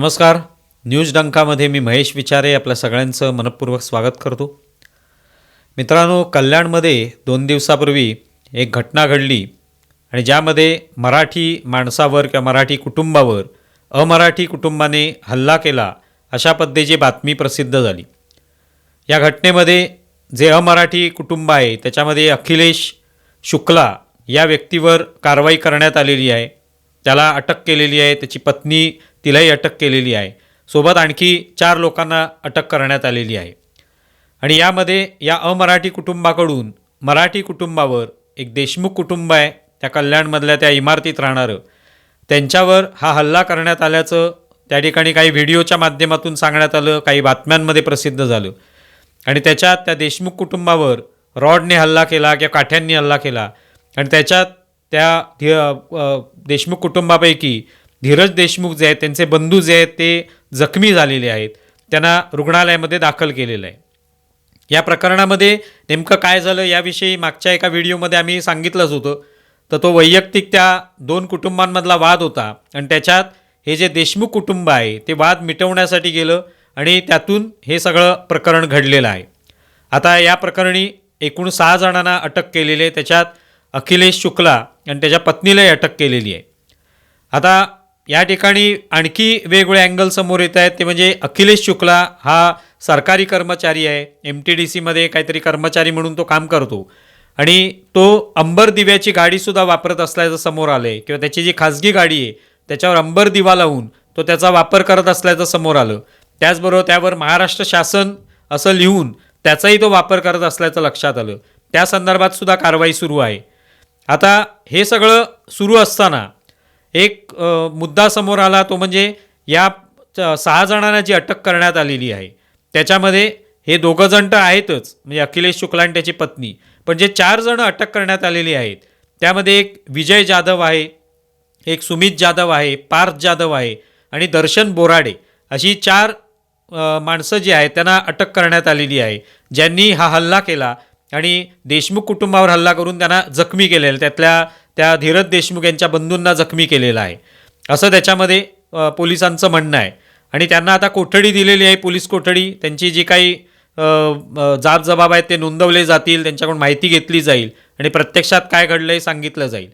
नमस्कार. न्यूज डंकामध्ये मी महेश विचारे आपल्या सगळ्यांचं मनपूर्वक स्वागत करतो. मित्रांनो कल्याणमध्ये दोन दिवसापूर्वी एक घटना घडली आणि ज्यामध्ये मराठी माणसावर किंवा मराठी कुटुंबावर अमराठी कुटुंबाने हल्ला केला अशा पद्धतीची बातमी प्रसिद्ध झाली. या घटनेमध्ये जे अमराठी कुटुंब आहे त्याच्यामध्ये अखिलेश शुक्ला या व्यक्तीवर कारवाई करण्यात आलेली आहे. त्याला अटक केलेली आहे. त्याची पत्नी तिलाही अटक केलेली आहे. सोबत आणखी चार लोकांना अटक करण्यात आलेली आहे. आणि यामध्ये या अमराठी कुटुंबाकडून मराठी कुटुंबावर एक देशमुख कुटुंब आहे त्या कल्याणमधल्या त्या इमारतीत राहणारं. त्यांच्यावर हा हल्ला करण्यात आल्याचं त्या ठिकाणी काही व्हिडिओच्या माध्यमातून सांगण्यात आलं काही बातम्यांमध्ये प्रसिद्ध झालं. आणि त्याच्यात त्या देशमुख कुटुंबावर रॉडने हल्ला केला किंवा काठ्यांनी हल्ला केला. आणि त्याच्यात त्या देशमुख कुटुंबापैकी धीरज देशमुख जे आहेत त्यांचे बंधू जे आहेत ते जखमी झालेले आहेत. त्यांना रुग्णालयामध्ये दाखल केलेलं आहे. या प्रकरणामध्ये नेमकं काय झालं याविषयी मागच्या एका व्हिडिओमध्ये आम्ही सांगितलंच होतं. तर तो वैयक्तिक त्या दोन कुटुंबांमधला वाद होता आणि त्याच्यात हे जे देशमुख कुटुंब आहे ते वाद मिटवण्यासाठी गेलं आणि त्यातून हे सगळं प्रकरण घडलेलं आहे. आता या प्रकरणी एकूण सहा जणांना अटक केलेली आहे. त्याच्यात अखिलेश शुक्ला आणि त्याच्या पत्नीलाही अटक केलेली आहे. आता या ठिकाणी आणखी वेगवेगळे अँगल समोर येत आहेत. ते म्हणजे अखिलेश शुक्ला हा सरकारी कर्मचारी आहे. एम टी डी सीमध्ये काहीतरी कर्मचारी म्हणून तो काम करतो. आणि तो अंबर दिव्याची गाडीसुद्धा वापरत असल्याचं समोर आलं आहे किंवा त्याची जी खाजगी गाडी आहे त्याच्यावर अंबर दिवा लावून तो त्याचा वापर करत असल्याचं समोर आलं. त्याचबरोबर त्यावर महाराष्ट्र शासन असं लिहून त्याचाही तो वापर करत असल्याचं लक्षात आलं. त्या संदर्भात सुद्धा कारवाई सुरू आहे. आता हे सगळं सुरू असताना एक मुद्दा समोर आला तो म्हणजे या सहा जणांना जी अटक करण्यात आलेली आहे त्याच्यामध्ये हे दोघं जण तर आहेतच म्हणजे अखिलेश शुक्ला आणि त्याची पत्नी. पण जे चार जण अटक करण्यात आलेली आहेत त्यामध्ये एक विजय जाधव आहे एक सुमित जाधव आहे पार्थ जाधव आहे आणि दर्शन बोराडे. अशी चार माणसं जी आहेत त्यांना अटक करण्यात आलेली आहे ज्यांनी हा हल्ला केला आणि देशमुख कुटुंबावर हल्ला करून त्यांना जखमी केलेलं त्यातल्या त्या धीरज देशमुख यांच्या बंधूंना जखमी केलेला आहे. असं त्याच्यामध्ये पोलिसांचं म्हणणं आहे. आणि त्यांना आता कोठडी दिलेली आहे पोलीस कोठडी. त्यांची जी काही जाब जबाब आहेत ते नोंदवले जातील त्यांच्याकडून माहिती घेतली जाईल आणि प्रत्यक्षात काय घडलं हे सांगितलं जाईल.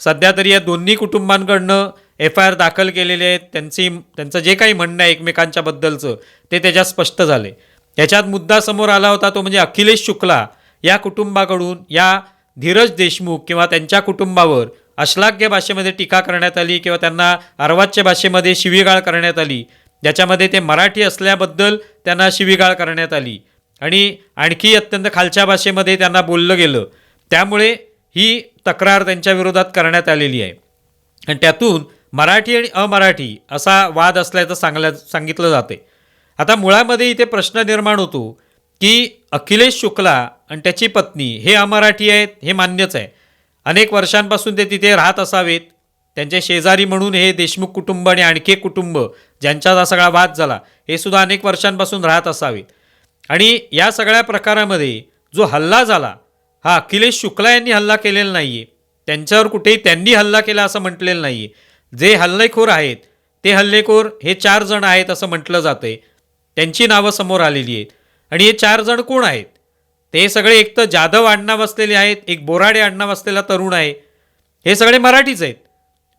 सध्या तरी या दोन्ही कुटुंबांकडनं एफ आय आर दाखल केलेले आहेत. त्यांची त्यांचं जे काही म्हणणं आहे एकमेकांच्याबद्दलचं ते त्याच्यात स्पष्ट झाले याच्यात मुद्दा समोर आला होता तो म्हणजे अखिलेश शुक्ला. या कुटुंबाकडून या धीरज देशमुख किंवा त्यांच्या कुटुंबावर अश्लाघ्य भाषेमध्ये टीका करण्यात आली किंवा त्यांना अर्वाच्य भाषेमध्ये शिवीगाळ करण्यात आली ज्याच्यामध्ये ते मराठी असल्याबद्दल त्यांना शिवीगाळ करण्यात आली आणि आणखी अत्यंत खालच्या भाषेमध्ये त्यांना बोललं गेलं. त्यामुळे ही तक्रार त्यांच्या विरोधात करण्यात आलेली आहे. आणि त्यातून मराठी आणि अमराठी असा वाद असल्याचं सांगल्या सांगितलं जाते. आता मुळामध्ये इथे प्रश्न निर्माण होतो की अखिलेश शुक्ला आणि त्याची पत्नी हे अमराठी आहेत हे मान्यच आहे. अनेक वर्षांपासून ते तिथे राहत असावेत. त्यांचे शेजारी म्हणून हे देशमुख कुटुंब आणि आणखी एक कुटुंब ज्यांच्यात हा सगळा वाद झाला हे सुद्धा अनेक वर्षांपासून राहत असावेत. आणि या सगळ्या प्रकारामध्ये जो हल्ला झाला हा अखिलेश शुक्ला यांनी हल्ला केलेला नाही आहे त्यांच्यावर कुठेही त्यांनी हल्ला केला असं म्हटलेलं नाही आहे जे हल्लेखोर आहेत ते हल्लेखोर हे चार जण आहेत असं म्हटलं जातं आहे त्यांची नावं समोर आलेली आहेत. आणि हे चार जण कोण आहेत? ते सगळे एक तर जाधव अण्णा असलेले आहेत एक बोराडे अण्णा असलेला तरुण आहे. हे सगळे मराठीच आहेत.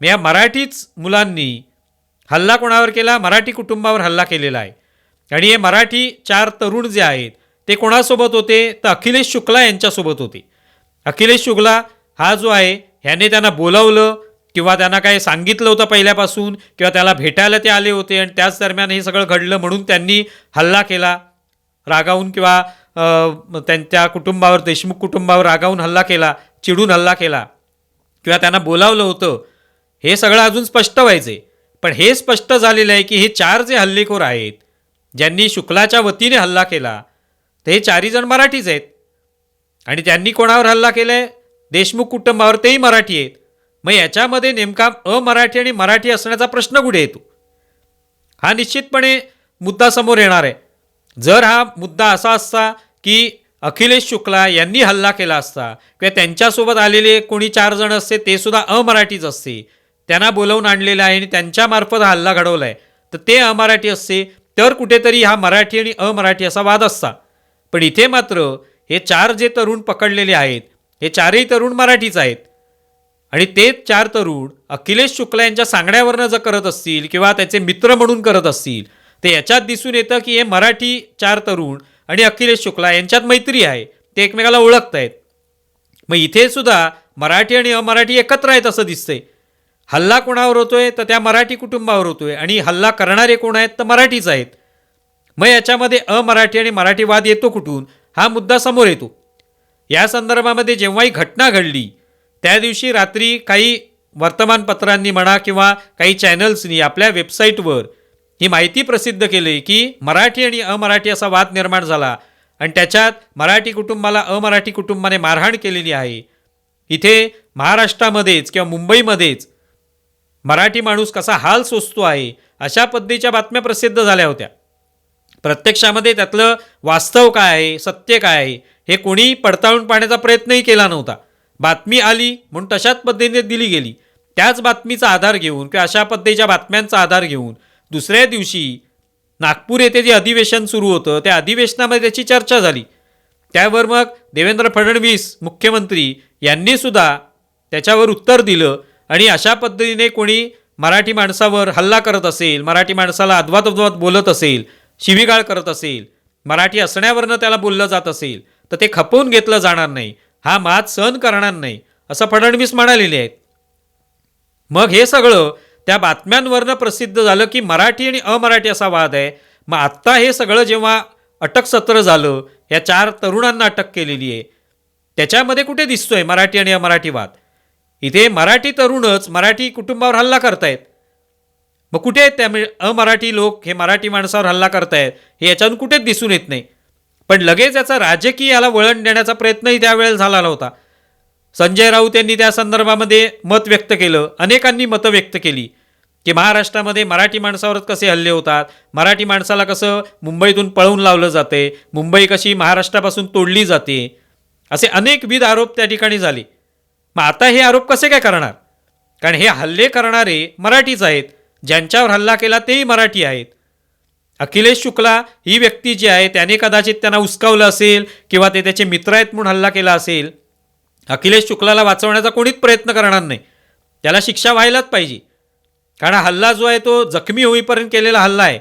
मग या मराठीच मुलांनी हल्ला कोणावर केला? मराठी कुटुंबावर हल्ला केलेला आहे. आणि हे मराठी चार तरुण जे आहेत ते कोणासोबत होते? तर अखिलेश शुक्ला यांच्यासोबत होते. अखिलेश शुक्ला हा जो आहे ह्याने त्यांना बोलावलं किंवा त्यांना काय सांगितलं होतं पहिल्यापासून किंवा त्याला भेटायला ते आले होते आणि त्याच दरम्यान हे सगळं घडलं म्हणून त्यांनी हल्ला केला. रागावून किंवा त्यांच्या कुटुंबावर देशमुख कुटुंबावर रागावून हल्ला केला चिडून हल्ला केला. किंवा त्यांना बोलावलं होतं. हे सगळं अजून स्पष्ट व्हायचे. पण हे स्पष्ट झालेलं आहे की हे चार जे हल्लेखोर आहेत ज्यांनी शुक्लाच्या वतीने हल्ला केला ते हे चारही जण मराठीच आहेत. आणि त्यांनी कोणावर हल्ला केला आहे देशमुख कुटुंबावर तेही मराठी आहेत. मग याच्यामध्ये नेमका अमराठी आणि मराठी असण्याचा प्रश्न कुठे येतो? हा निश्चितपणे मुद्दा समोर येणार आहे. जर हा मुद्दा असा असता की अखिलेश शुक्ला यांनी हल्ला केला असता किंवा त्यांच्यासोबत आलेले कोणी चार जण असते ते सुद्धा अमराठीच असते. त्यांना बोलवून आणलेलं आहे आणि त्यांच्यामार्फत हा हल्ला घडवला आहे तर ते अमराठी असते तर कुठेतरी हा मराठी आणि अमराठी असा वाद असता. पण इथे मात्र हे चार जे तरुण पकडलेले आहेत हे चारही तरुण मराठीच आहेत. आणि ते चार तरुण अखिलेश शुक्ला यांच्या सांगण्यावरनं जर करत असतील किंवा त्याचे मित्र म्हणून करत असतील तर याच्यात दिसून येतं की हे मराठी चार तरुण आणि अखिलेश शुक्ला यांच्यात मैत्री आहे. ते एकमेकाला ओळखत आहेत मग इथे सुद्धा मराठी आणि अमराठी एकत्र आहेत असं दिसतंय. हल्ला कोणावर होतोय? तर त्या मराठी कुटुंबावर होतोय. आणि हल्ला करणारे कोण आहेत? तर मराठीच आहेत. मग याच्यामध्ये अमराठी आणि मराठी वाद येतो कुठून? हा मुद्दा समोर येतो. या संदर्भामध्ये जेव्हाही घटना घडली त्या दिवशी रात्री काही वर्तमानपत्रांनी म्हणा किंवा काही चॅनल्सनी आपल्या वेबसाईटवर ही माहिती प्रसिद्ध केली की मराठी आणि अमराठी असा वाद निर्माण झाला आणि त्याच्यात मराठी कुटुंबाला अमराठी कुटुंबाने मारहाण केलेली आहे. इथे महाराष्ट्रामध्येच किंवा मुंबईमध्येच मराठी माणूस कसा हाल सोसतो आहे अशा पद्धतीच्या बातम्या प्रसिद्ध झाल्या होत्या. प्रत्यक्षामध्ये त्यातलं वास्तव काय आहे सत्य काय आहे हे कोणी पडताळून पाहण्याचा प्रयत्नही केला नव्हता. बातमी आली म्हणून तशाच पद्धतीने दिली गेली. त्याच बातमीचा आधार घेऊन किंवा अशा पद्धतीच्या बातम्यांचा आधार घेऊन दुसऱ्या दिवशी नागपूर येथे जे अधिवेशन सुरू होतं त्या अधिवेशनामध्ये त्याची चर्चा झाली. त्यावर मग देवेंद्र फडणवीस मुख्यमंत्री यांनी सुद्धा त्याच्यावर उत्तर दिलं आणि अशा पद्धतीने कोणी मराठी माणसावर हल्ला करत असेल मराठी माणसाला अद्वात अद्वात बोलत असेल शिवीगाळ करत असेल मराठी असण्यावरनं त्याला बोललं जात असेल तर ते खपवून घेतलं जाणार नाही. हा मात सहन करणार नाही असं फडणवीस म्हणालेले आहेत. मग हे सगळं त्या बातम्यांवरनं प्रसिद्ध झालं की मराठी आणि अमराठी असा वाद आहे. मग आत्ता हे सगळं जेव्हा अटक सत्र झालं या चार तरुणांना अटक केलेली आहे. त्याच्यामध्ये कुठे दिसतोय मराठी आणि अमराठी वाद? इथे मराठी तरुणच मराठी कुटुंबावर हल्ला करतायत. मग कुठे आहेत त्यामुळे म्हणजे अमराठी लोक? हे मराठी माणसावर हल्ला करतायत. हे याच्यातून कुठेच दिसून येत नाही. पण लगेच याचा राजकीय याला वळण देण्याचा प्रयत्नही त्यावेळेस झाला होता संजय राऊत यांनी त्या संदर्भामध्ये मत व्यक्त केलं. अनेकांनी मतं व्यक्त केली की महाराष्ट्रामध्ये मराठी माणसावरच कसे हल्ले होतात? मराठी माणसाला कसं मुंबईतून पळवून लावलं जाते? मुंबई कशी महाराष्ट्रापासून तोडली जाते? असे अनेकविध आरोप त्या ठिकाणी झाले. मग आता हे आरोप कसे काय करणार? कारण हे हल्ले करणारे मराठीच आहेत. ज्यांच्यावर हल्ला केला तेही मराठी आहेत. अखिलेश शुक्ला ही व्यक्ती जी आहे त्याने कदाचित त्यांना उचकावलं असेल किंवा ते त्याचे मित्र आहेत म्हणून हल्ला केला असेल. अखिलेश शुक्लाला वाचवण्याचा कोणीच प्रयत्न करणार नाही. त्याला शिक्षा व्हायलाच पाहिजे. कारण हल्ला जो आहे तो जखमी होईपर्यंत केलेला हल्ला आहे.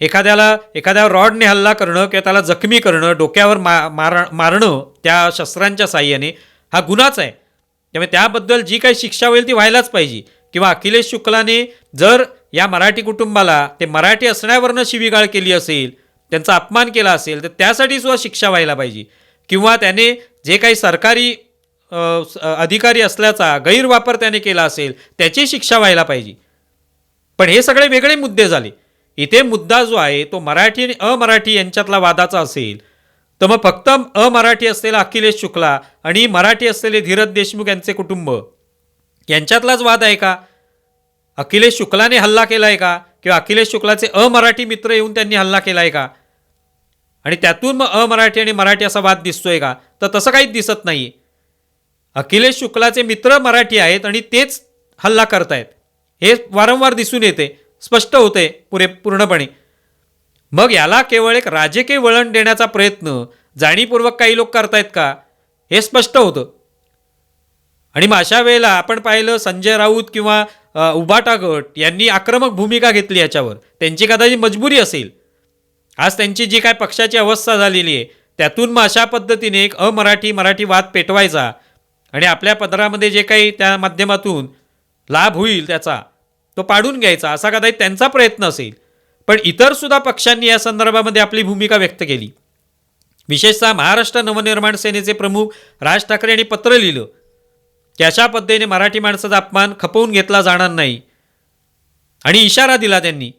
एखाद्याला एखाद्या रॉडने हल्ला करणं किंवा त्याला जखमी करणं डोक्यावर मा मार मारणं त्या शस्त्रांच्या साह्याने हा गुन्हाच आहे. त्यामुळे त्याबद्दल जी काही शिक्षा होईल ती व्हायलाच पाहिजे. किंवा अखिलेश शुक्लाने जर या मराठी कुटुंबाला ते मराठी असण्यावरनं शिवीगाळ केली असेल त्यांचा अपमान केला असेल तर त्यासाठी सुद्धा शिक्षा व्हायला पाहिजे. किंवा त्याने जे काही सरकारी अधिकारी असल्याचा गैरवापर त्याने केला असेल त्याची शिक्षा व्हायला पाहिजे. पण हे सगळे वेगळे मुद्दे झाले. इथे मुद्दा जो आहे तो मराठी आणि अमराठी यांच्यातला वादाचा असेल तर मग फक्त अमराठी असलेला अखिलेश शुक्ला आणि मराठी असलेले धीरज देशमुख यांचे कुटुंब यांच्यातलाच वाद आहे का? अखिलेश शुक्लाने हल्ला केला आहे का? किंवा अखिलेश शुक्लाचे अमराठी मित्र येऊन त्यांनी हल्ला केला आहे का? आणि त्यातून मग अमराठी आणि मराठी असा वाद दिसतोय का? तर तसं काहीच दिसत नाही. अखिलेश शुक्लाचे मित्र मराठी आहेत आणि तेच हल्ला करतायत. हे वारंवार दिसून येते स्पष्ट होते पुरे पूर्णपणे. मग याला केवळ एक राजकीय वळण देण्याचा प्रयत्न जाणीवपूर्वक काही लोक करतायत का? हे स्पष्ट होतं. आणि मग अशा वेळेला आपण पाहिलं संजय राऊत किंवा अ, उबाटा गट यांनी आक्रमक भूमिका घेतली याच्यावर. त्यांची कदाचित मजबुरी असेल. आज त्यांची जी काय पक्षाची अवस्था झालेली आहे त्यातून मग अशा पद्धतीने एक अमराठी मराठी वाद पेटवायचा आणि आपल्या पदरामध्ये जे काही त्या माध्यमातून लाभ होईल त्याचा तो पाडून घ्यायचा असा कदाचित त्यांचा प्रयत्न असेल. पण इतर सुद्धा पक्षांनी या संदर्भामध्ये आपली भूमिका व्यक्त केली. विशेषतः महाराष्ट्र नवनिर्माण सेनेचे प्रमुख राज ठाकरे यांनी पत्र लिहिलं की अशा पद्धतीने मराठी माणसाचा अपमान खपवून घेतला जाणार नाही. आणि इशारा दिला त्यांनी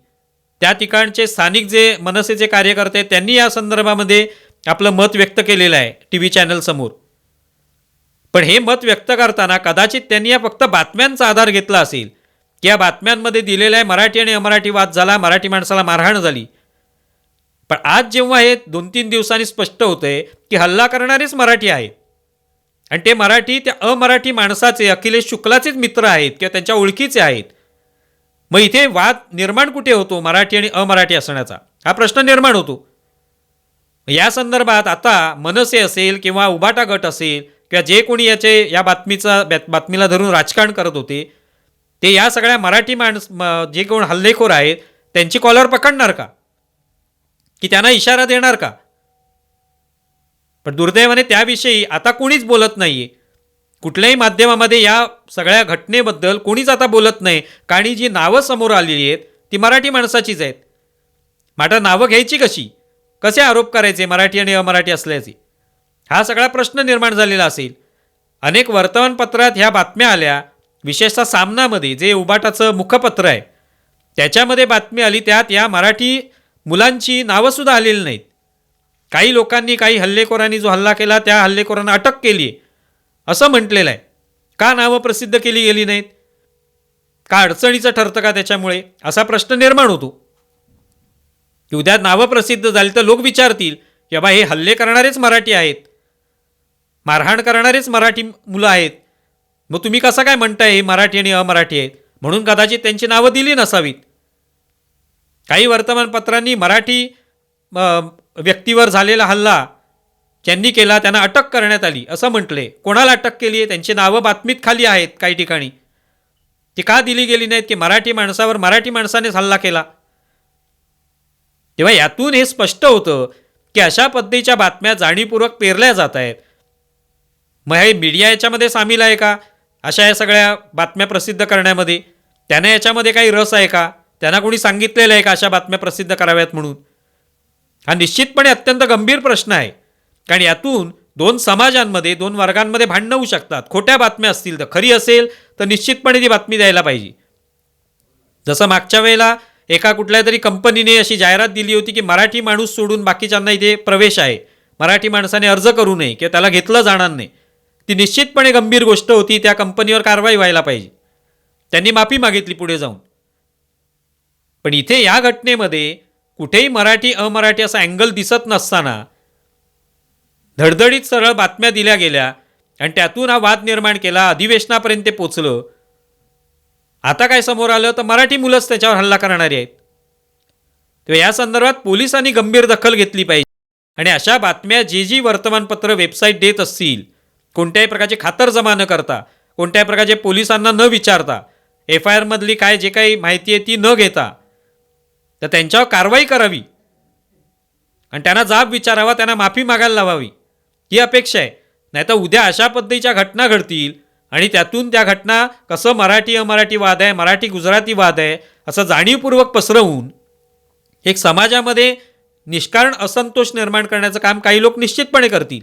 त्या ठिकाणचे स्थानिक जे मनसेचे कार्यकर्ते त्यांनी या संदर्भामध्ये आपलं मत व्यक्त केलेलं आहे टी व्ही चॅनलसमोर पण हे मत व्यक्त करताना कदाचित त्यांनी या फक्त बातम्यांचा आधार घेतला असेल. की या बातम्यांमध्ये दिलेला आहे मराठी आणि अमराठी वाद झाला मराठी माणसाला मारहाण झाली. पण आज जेव्हा हे दोन तीन दिवसांनी स्पष्ट होतंय की हल्ला करणारेच मराठी आहेत. आणि ते मराठी त्या अमराठी माणसाचे अखिलेश शुक्लाचेच मित्र आहेत किंवा त्यांच्या ओळखीचे आहेत. मग इथे वाद निर्माण कुठे होतो? मराठी आणि अमराठी असण्याचा. हा प्रश्न निर्माण होतो. या संदर्भात आता मनसे असेल किंवा उभाटा गट असेल किंवा जे कोणी याचे या बातमीचा बातमीला धरून राजकारण करत होते ते या सगळ्या मराठी माणस जे कोण हल्लेखोर आहेत त्यांची कॉलर पकडणार का? की त्यांना इशारा देणार का? पण दुर्दैवाने त्याविषयी आता कोणीच बोलत नाहीये. कुठल्याही माध्यमामध्ये या सगळ्या घटनेबद्दल कोणीच आता बोलत नाही. कारण जी नावं समोर आलेली आहेत ती मराठी माणसाचीच आहेत. मात्र नावं घ्यायची कशी? कसे आरोप करायचे मराठी आणि अमराठी असल्याचे? हा सगळा प्रश्न निर्माण झालेला असेल. अनेक वर्तमानपत्रात ह्या बातम्या आल्या. विशेषतः सामनामध्ये जे उबाटाचं मुखपत्र आहे त्याच्यामध्ये बातमी आली त्यात या मराठी मुलांची नावंसुद्धा आलेली नाहीत. काही लोकांनी काही हल्लेखोरांनी जो हल्ला केला त्या हल्लेखोरांना अटक केली आहे असं म्हटलेलं आहे. का नावं प्रसिद्ध केली गेली नाहीत? का अडचणीचं ठरतं का त्याच्यामुळे? असा प्रश्न निर्माण होतो. की उद्या नावं प्रसिद्ध झाली तर लोक विचारतील की बाबा हे हल्ले करणारेच मराठी आहेत. मारहाण करणारेच मराठी मुलं आहेत. मग तुम्ही कसं काय म्हणताय हे मराठी आणि अमराठी आहेत? म्हणून कदाचित त्यांची नावं दिली नसावीत. काही वर्तमानपत्रांनी मराठी व्यक्तीवर झालेला हल्ला ज्यांनी केला त्यांना अटक करण्यात आली असं म्हटले. कोणाला अटक केली आहे? त्यांची नावं बातमीत खाली आहेत काही ठिकाणी. ती का दिली गेली नाहीत? की मराठी माणसावर मराठी माणसानेच हल्ला केला? तेव्हा यातून हे स्पष्ट होतं की अशा पद्धतीच्या बातम्या जाणीवपूर्वक पेरल्या जात आहेत. मग हे मीडिया याच्यामध्ये सामील आहे का? अशा या सगळ्या बातम्या प्रसिद्ध करण्यामध्ये? त्यांना याच्यामध्ये काही रस आहे का? त्यांना कोणी सांगितलेलं आहे का अशा बातम्या प्रसिद्ध कराव्यात म्हणून? हा निश्चितपणे अत्यंत गंभीर प्रश्न आहे. कारण यातून दोन समाजांमध्ये दोन वर्गांमध्ये भांडणं होऊ शकतात. खोट्या बातम्या असतील तर खरी असेल तर निश्चितपणे ती बातमी द्यायला पाहिजे. जसं मागच्या वेळेला एका कुठल्या तरी कंपनीने अशी जाहिरात दिली होती की मराठी माणूस सोडून बाकीच्यांना इथे प्रवेश आहे. मराठी माणसाने अर्ज करू नये किंवा त्याला घेतलं जाणार नाही. ती निश्चितपणे गंभीर गोष्ट होती त्या कंपनीवर कारवाई व्हायला पाहिजे. त्यांनी माफी मागितली पुढे जाऊन. पण इथे या घटनेमध्ये कुठेही मराठी अमराठी असा अँगल दिसत नसताना धडधडीत सरळ बातम्या दिल्या गेल्या आणि त्यातून हा वाद निर्माण केला अधिवेशनापर्यंत ते पोचलं. आता काय समोर आलं तर मराठी मुलंच त्याच्यावर हल्ला करणारी आहेत. तर या संदर्भात पोलिसांनी गंभीर दखल घेतली पाहिजे. आणि अशा बातम्या जी जी वर्तमानपत्र वेबसाईट देत असतील कोणत्याही प्रकारची खातरजमा न करता कोणत्याही प्रकारचे पोलिसांना न विचारता एफ आय आरमधली काय जे काही माहिती आहे ती न घेता तर त्यांच्यावर कारवाई करावी. आणि त्यांना जाब विचारावा त्यांना माफी मागायला लावावी. ही अपेक्षा आहे. नाही तर उद्या अशा पद्धतीच्या घटना घडतील आणि त्यातून त्या घटना कसं मराठी अमराठी वाद आहे मराठी गुजराती वाद आहे असं जाणीवपूर्वक पसरवून एक समाजामध्ये निष्कारण असंतोष निर्माण करण्याचं काम काही लोक निश्चितपणे करतील.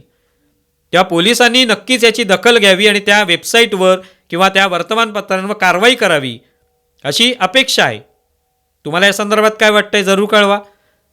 त्या पोलिसांनी नक्कीच याची दखल घ्यावी आणि त्या वेबसाईटवर किंवा त्या वर्तमानपत्रांवर कारवाई करावी अशी अपेक्षा आहे. तुम्हाला या संदर्भात काय वाटतंय जरूर कळवा.